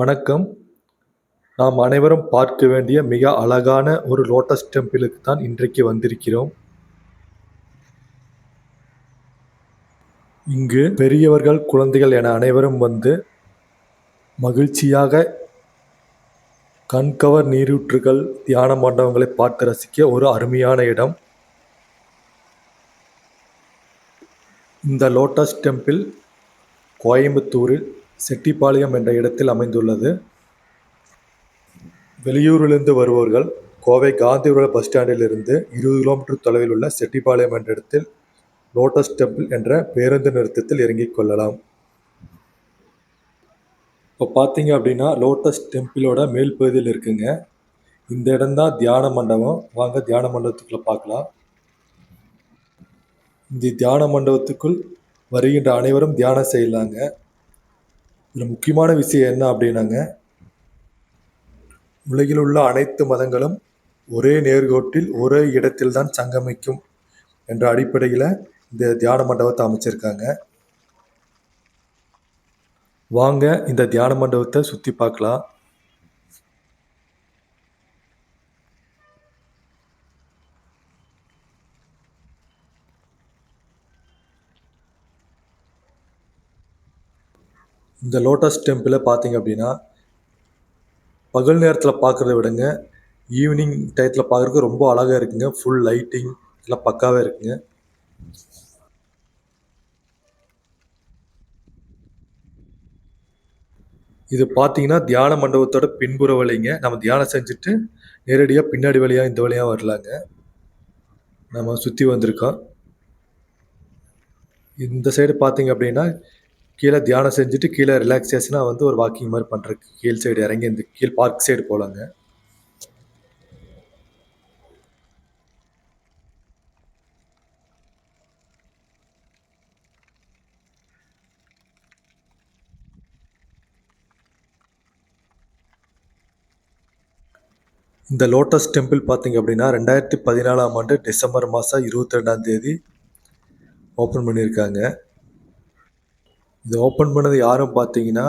வணக்கம். நாம் அனைவரும் பார்க்க வேண்டிய மிக அழகான ஒரு லோட்டஸ் டெம்பிளுக்கு தான் இன்றைக்கு வந்திருக்கிறோம். இங்கு பெரியவர்கள், குழந்தைகள் என அனைவரும் வந்து மகிழ்ச்சியாக கண்கவர் நீரூற்றுகள், தியான மண்டபங்களை பார்த்து ரசிக்க ஒரு அருமையான இடம். இந்த லோட்டஸ் டெம்பிள் கோயம்புத்தூரில் செட்டிப்பாளையம் என்ற இடத்தில் அமைந்துள்ளது. வெளியூரிலிருந்து வருபவர்கள் கோவை காந்திபுரம் பஸ் ஸ்டாண்டிலிருந்து இருபது கிலோமீட்டர் தொலைவில் உள்ள செட்டிப்பாளையம் என்ற இடத்தில் லோட்டஸ் டெம்பிள் என்ற பேருந்து நிறுத்தத்தில் இறங்கிக் கொள்ளலாம். இப்போ பார்த்தீங்க அப்படின்னா லோட்டஸ் டெம்பிளோட மேல் பகுதியில் இருக்குங்க. இந்த இடம் தான் தியான மண்டபம். வாங்க தியான மண்டபத்துக்குள்ளே பார்க்கலாம். இந்த தியான மண்டபத்துக்குள் வருகின்ற அனைவரும் தியானம் செய்யலாங்க. இதில் முக்கியமான விஷயம் என்ன அப்படின்னாங்க உலகில் உள்ள அனைத்து மதங்களும் ஒரே நேர்கோட்டில் ஒரே இடத்தில் தான் சங்கமிக்கும் என்ற அடிப்படையில் இந்த தியான மண்டபத்தை அமைச்சிருக்காங்க. வாங்க இந்த தியான மண்டபத்தை சுற்றி பார்க்கலாம். இந்த லோட்டஸ் டெம்பிளை பார்த்தீங்க அப்படின்னா பகல் நேரத்தில் பார்க்குறத விடங்க. ஈவினிங் டயத்தில் பார்க்குறதுக்கு ரொம்ப அழகாக இருக்குங்க. ஃபுல் லைட்டிங் எல்லாம் பக்காவே இருக்குங்க. இது பார்த்தீங்கன்னா தியான மண்டபத்தோட பின்புற வழிங்க. நம்ம தியானம் செஞ்சுட்டு நேரடியாக பின்னாடி வழியாக இந்த வழியாக வரலாங்க. நம்ம சுற்றி வந்திருக்கோம். இந்த சைடு பார்த்தீங்க அப்படின்னா கீழே தியானம் செஞ்சுட்டு கீழே ரிலாக்ஸேஷனாக வந்து ஒரு வாக்கிங் மாதிரி பண்ணுறக்கு கீழ் சைடு இறங்கி இந்த கீழ் பார்க் சைடு போகலாங்க இந்த லோட்டஸ் டெம்பிள் பார்த்தீங்க அப்படின்னா ரெண்டாயிரத்தி பதினாலாம் ஆண்டு டிசம்பர் மாதம் இருபத்தி ரெண்டாம் தேதி ஓப்பன் பண்ணியிருக்காங்க. இதை ஓப்பன் பண்ணது யாரும் பார்த்தீங்கன்னா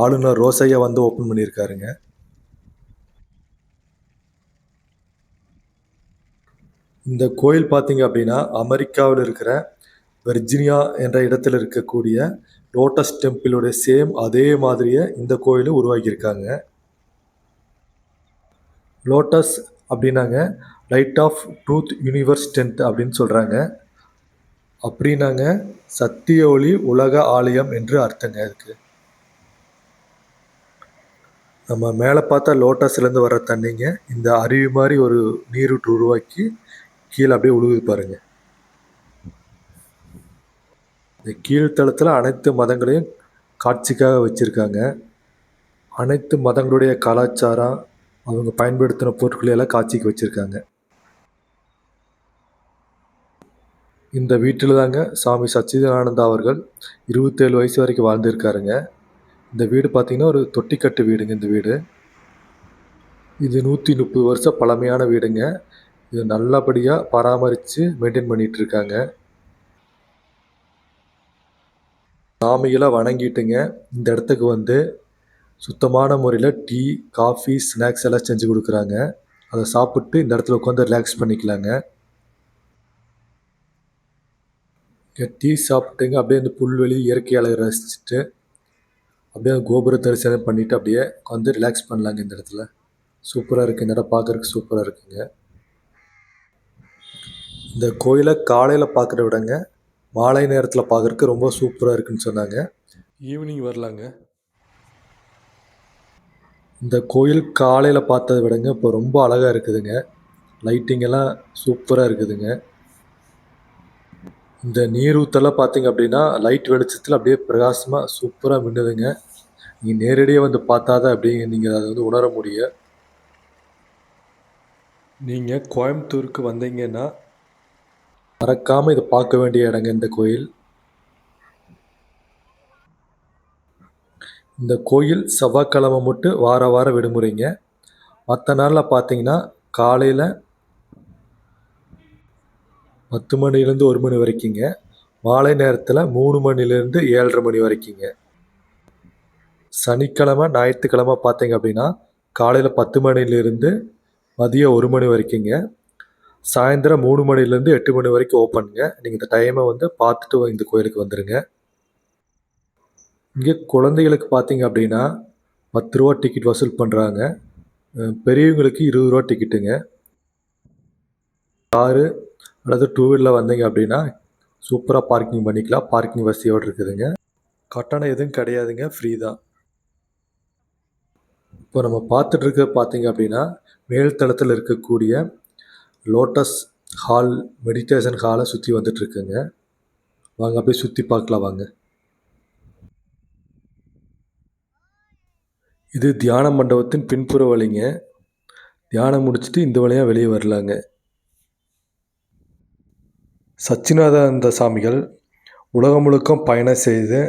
ஆளுநர் ரோசையா வந்து ஓப்பன் பண்ணியிருக்காருங்க. இந்த கோயில் பார்த்தீங்க அப்படின்னா அமெரிக்காவில் இருக்கிற வெர்ஜினியா என்ற இடத்துல இருக்கக்கூடிய லோட்டஸ் டெம்பிளுடைய சேம் அதே மாதிரியே இந்த கோயிலை உருவாக்கியிருக்காங்க. லோட்டஸ் அப்படின்னாங்க light of truth universe tent அப்படின்னு சொல்கிறாங்க அப்படின்னாங்க. சத்திய ஒளி உலக ஆலயம் என்று அர்த்தங்க அதுக்கு. நம்ம மேலே பார்த்தா லோட்டஸ்லேருந்து வர தண்ணிங்க. இந்த அருவி மாதிரி ஒரு நீரூற்று உருவாக்கி கீழே அப்படியே உழுகுது பாருங்க. இந்த கீழ்த்தளத்தில் அனைத்து மதங்களையும் காட்சிக்காக வச்சுருக்காங்க. அனைத்து மதங்களுடைய கலாச்சாரம் அவங்க பயன்படுத்தின பொருட்களை எல்லாம் காட்சிக்கு வச்சுருக்காங்க. இந்த வீட்டில் தாங்க சாமி சச்சிதானந்தா அவர்கள் இருபத்தேழு வயசு வரைக்கும் வாழ்ந்திருக்காருங்க. இந்த வீடு பார்த்திங்கன்னா ஒரு தொட்டிக்கட்டு வீடுங்க இந்த வீடு. இது நூற்றி முப்பது வருஷம் பழமையான வீடுங்க. இது நல்லபடியாக பராமரித்து மெயின்டைன் பண்ணிகிட்டு இருக்காங்க சாமிகளை வணங்கிட்டுங்க இந்த இடத்துக்கு வந்து சுத்தமான முறையில் டீ காஃபி ஸ்நாக்ஸ் எல்லாம் செஞ்சு கொடுக்குறாங்க. அதை சாப்பிட்டு இந்த இடத்துல உட்காந்து ரிலாக்ஸ் பண்ணிக்கலாங்க. டீ சாப்பிட்டுங்க. அப்படியே அந்த புல்வெளி இயற்கை அழகை ரசிச்சுட்டு அப்படியே கோபுர தரிசனம் பண்ணிவிட்டு அப்படியே வந்து ரிலாக்ஸ் பண்ணலாங்க இந்த இடத்துல. சூப்பராக இருக்குது இந்த இடம் பார்க்குறதுக்கு சூப்பராக இருக்குங்க. இந்த கோயிலை காலையில் பார்க்குற விடங்க மாலை நேரத்தில் பார்க்குறக்கு ரொம்ப சூப்பராக இருக்குன்னு சொன்னாங்க. ஈவினிங் வரலாங்க. இந்த கோயில் காலையில் பார்த்ததை விடங்க இப்போ ரொம்ப அழகாக இருக்குதுங்க. லைட்டிங் எல்லாம் சூப்பராக இருக்குதுங்க. இந்த நீர் ஊத்தெல்லாம் பார்த்தீங்க அப்படின்னா லைட் வெளிச்சத்தில் அப்படியே பிரகாசமாக சூப்பராக மின்னுதுங்க. நீங்கள் நேரடியாக வந்து பார்த்தா தான் அப்படி நீங்கள் அதை வந்து உணர முடியும். நீங்கள் கோயம்புத்தூருக்கு வந்தீங்கன்னா மறக்காமல் இதை பார்க்க வேண்டிய இடங்க இந்த கோயில். இந்த கோயில் செவ்வாய்க்கிழமை மட்டும் வார வாரம் விடுமுறைங்க. மற்ற நாளில் பார்த்தீங்கன்னா காலையில் பத்து மணிலேருந்து ஒரு மணி வரைக்குங்க. மாலை நேரத்தில் மூணு மணிலேருந்து ஏழரை மணி வரைக்குங்க. சனிக்கிழமை ஞாயிற்றுக்கிழமை பார்த்தீங்க அப்படின்னா காலையில் பத்து மணிலேருந்து மதியம் ஒரு மணி வரைக்குங்க. சாயந்தரம் மூணு மணிலேருந்து எட்டு மணி வரைக்கும் ஓப்பனுங்க. நீங்கள் இந்த டைமை வந்து பார்த்துட்டு இந்த கோயிலுக்கு வந்துடுங்க இங்கே குழந்தைகளுக்கு பார்த்தீங்க அப்படின்னா பத்து ரூபா டிக்கெட் வசூல் பண்ணுறாங்க பெரியவங்களுக்கு இருபது ரூபா டிக்கெட்டுங்க காரு அல்லது டூ வீலரில் வந்தீங்க அப்படின்னா சூப்பராக பார்க்கிங் பண்ணிக்கலாம். பார்க்கிங் வசதியோடு இருக்குதுங்க. கட்டணம் எதுவும் கிடையாதுங்க. ஃப்ரீ தான். இப்போ நம்ம பார்த்துட்ருக்க பார்த்தீங்க அப்படின்னா மேல்தளத்தில் இருக்கக்கூடிய லோட்டஸ் ஹால் மெடிடேஷன் ஹாலை சுற்றி வந்துட்டுருக்குங்க வாங்க அப்படியே சுற்றி பார்க்கலாம் வாங்க. இது தியான மண்டபத்தின் பின்புற வழிங்க. தியானம் முடிச்சுட்டு இந்த வழியாக வெளியே வரலாங்க. சச்சினானந்த சாமிகள் உலகம் முழுக்க பயணம் செய்து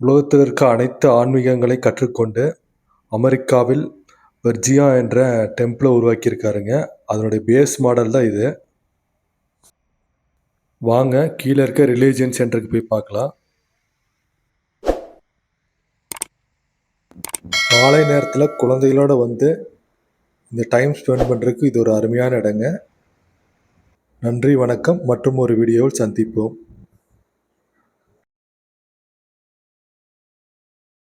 உலகத்தில் இருக்க அனைத்து ஆன்மீகங்களை கற்றுக்கொண்டு அமெரிக்காவில் வெர்ஜியா என்ற டெம்பிளை உருவாக்கியிருக்காருங்க. அதனுடைய பேஸ் மாடல் தான் இது. வாங்க கீழே இருக்க ரிலீஜியன் சென்டருக்கு போய் பார்க்கலாம். காலை நேரத்தில் குழந்தைகளோட வந்து இந்த டைம் ஸ்பெண்ட் பண்ணுறதுக்கு இது ஒரு அருமையான இடங்க. நன்றி வணக்கம். மற்றும் ஒரு வீடியோவில் சந்திப்போம்.